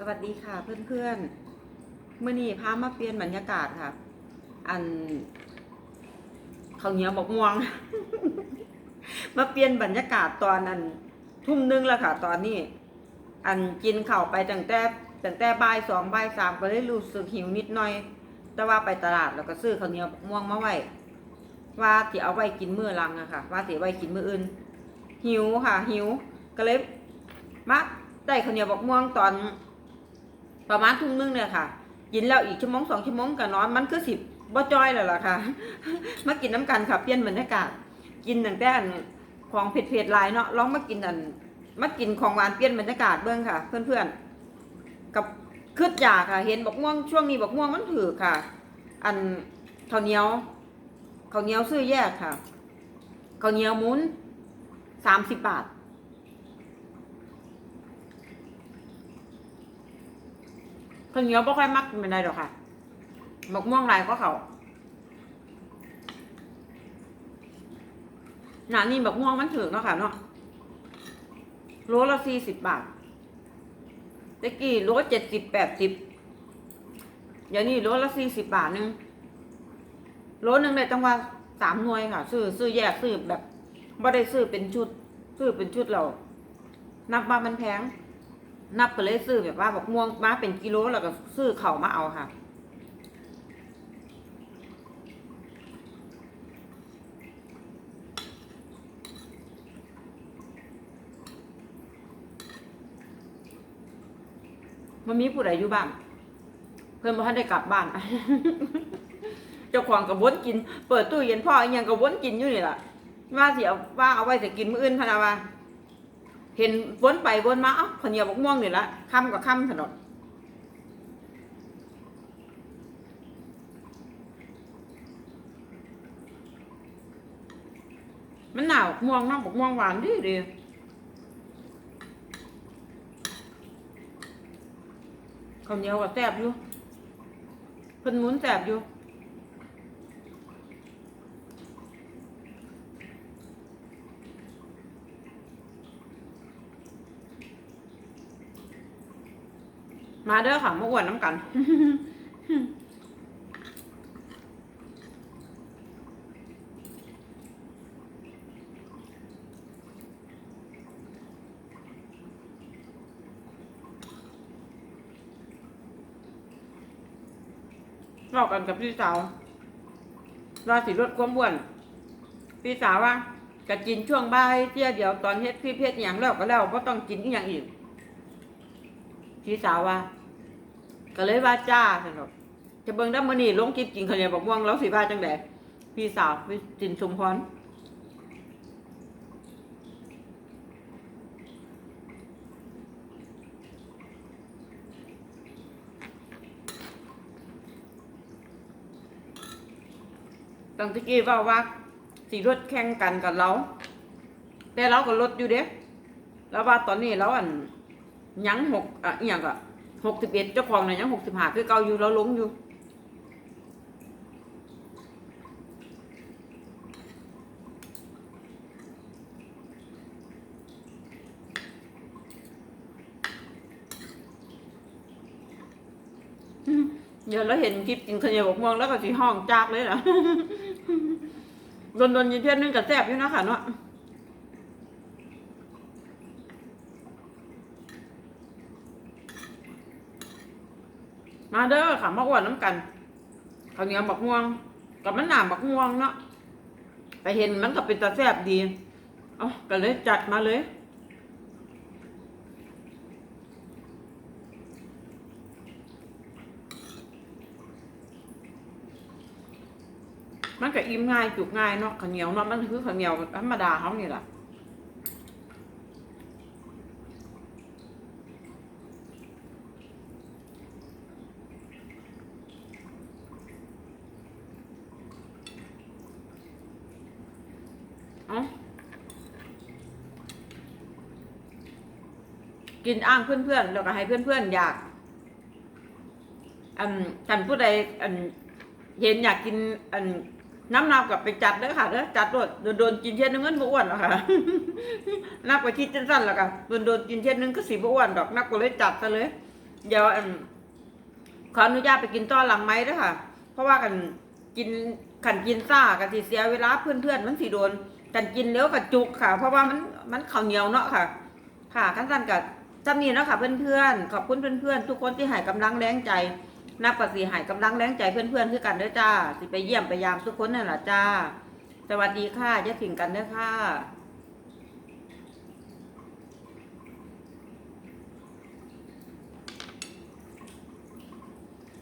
สวัสดีค่ะเพื่อนๆเมื่อนี้พามาเปลี่ยนบรรยากาศค่ะ อันเขาวเหนียวบอกม่วง มาเปลี่ยนบรรยากาศตอนนั้น ทุ่มหนึงแล้วค่ะ ตอนนี้ อันกินข้าวไปตั้งแต่ตั้งแต่บ่ายสองบ่ายสามก็เลยรู้สึกหิวนิดหน่อย แต่ว่าไปตลาดแล้วก็ซื้อข้าวเหนียวบอกม่วงมาไว้ว่าที่เอาไว้กินมื้อลังอะค่ะ ว่าที่ไว้กินมื้ออื่น หิวค่ะ หิวก็เลยมาได้ข้าวเหนียวบอกม่วงตอน ประมาณทุ่มนึงเนี่ยค่ะ กินแล้วอีกชั่วโมงสองชั่วโมงก็นอนมันคือสิบบ่จอยแล้วล่ะค่ะ มากินน้ำกันค่ะเปลี่ยนบรรยากาศกินตั้งแต่นของเผ็ดๆหลายเนาะลองมากินอันมากินของหวานเปลี่ยนบรรยากาศเบื้องค่ะ เพื่อนๆกับคืดยาค่ะ เห็นบอกม่วงช่วงนี้บอกม่วงมันถือค่ะ อันข้าวเหนียวข้าวเหนียวซื้อแยกค่ะข้าวเหนียวมุนสามสิบบาท ข้าวเหนียวไม่ค่อยมักเป็นไรหรอกค่ะหมกม่วงลายก็เขาหนานี่หมกม่วงมันถึงเนาะค่ะเนาะโลละสี่สิบบาทตะกี้โลเจ็ดสิบแปดสิบเดี๋ยวนี้โลละสี่สิบบาทหนึงโลหนึ่งเลยจังว่าสามหน่วยค่ะ ซื้อซื้อแยกซื้อแบบไม่ได้ซื้อเป็นชุด ซื้อเป็นชุดเรา นับว่ามันแพง นับไปเลยซื้อแบบว่าบอกม่วงมาเป็นกิโลแล้วก็ซื้อเข่ามาเอาค่ะ มันมีผู้ใดอยู่บ้านเพื่อนบ่ทันได้กลับบ้าน เจ้าของกับวนกิน เปิดตู้เย็นพ่ออีหยังกับวนกินอยู่นี่ล่ะว่าสิเอาว่าเอาไว้จะกินมื้ออื่นพะนะว่า เห็นวนไปวนมาเอ้าข้าวเหนียบกม่วงนี่ละค่ำกับค่ำถนนมันหนาวม่วงน้องบกม่วงหวานดีดีข้าวเหนียวก็แซ่บอยู่เพิ่นหมุนแซ่บอยู่ มาเด้อค่ะมาอ้วนน้ำกัน เรากันกับพี่สาวราศีลดความอ้วน พี่สาวว่ากะกินช่วงบ่ายเที่ยเดียวตอนเฮ็ดพี่เพชรอย่างแล้วก็แล้วก็ต้องกินอีกอย่างอีกพี่สาวว่า ก็เลยว่าจ้าสนุกจะเบิ่งด้มื้อนี้ลงคลิปกินขาวเหนียวบักม่วงแล้วสิว่าจังไดพี่สาวพี่จินชุมพรตังตะกี้ว่าว่าสิรถแข่งกันกับเรา แต่เราก็รถอยู่เด้แล้วว่าตอนนี้เราอันยังหกอะอย่างก็ หกสิบเอ็ดเจ้าของเนี่ยยังหกสิบห้าคือเก่าอยู่แล้วลงอยู่เดี๋ยวเราเห็นคลิปกินขยวบกม่วงแล้วก็สีห้องจากเลยเหรอโดนโดนยินเทียนนึงกับแซบอยู่นะค่ะเนาะ มาเด้อค่ะมาอ้วนน้ำกันข้าวเหนียวบักม่วง กับมันหนามบักม่วงเนาะไปเห็นมันก็เป็นตาแซ่บดีเอ๋อก็เลยจัดมาเลยมันก็อิ่มง่ายจุกง่ายเนาะข้าวเหนียวเนาะมันคือข้าวเหนียวธรรมดาเขานี่แหละ เอา กินอ้างเพื่อนๆแล้วก็ให้เพื่อนๆอยากอันท่านผู้ใดอันเห็นอยากกินอันน้ำนาวกับไปจัดเด้อค่ะเด้อจัดโดดโดนกินเช่นนึงเงินบอ้วนหรอกค่ะนักไปที่จังสั้นแล้วกันโดนกินเช่นนึงก็สิบ่อ้วนดอกนักก็เลยจัดซะเลย เดี๋ยวอันขออนุญาตไปกินต้อนหลังไม้ด้วยค่ะ เพราะว่ากันกินขันกินซ่ากันสิเสียเวลาเพื่อนๆมันสิโดนกันกินเลี้ยวกับจุกค่ะ เพราะว่ามันมันข้าวเหนียวเนาะค่ะ ค่ะขั้นสั้นกับ จำนี้เนาะค่ะเพื่อนๆ ขอบคุณเพื่อนๆ ทุกคนที่หายกำลังแรงใจ นับกับสีให้กำลังแรงใจเพื่อนๆคือกันเด้อจ้า สิไปเยี่ยมไปยามทุกคนนั่นแหละจ้า สวัสดีค่ะจะถึงกันเด้อค่ะ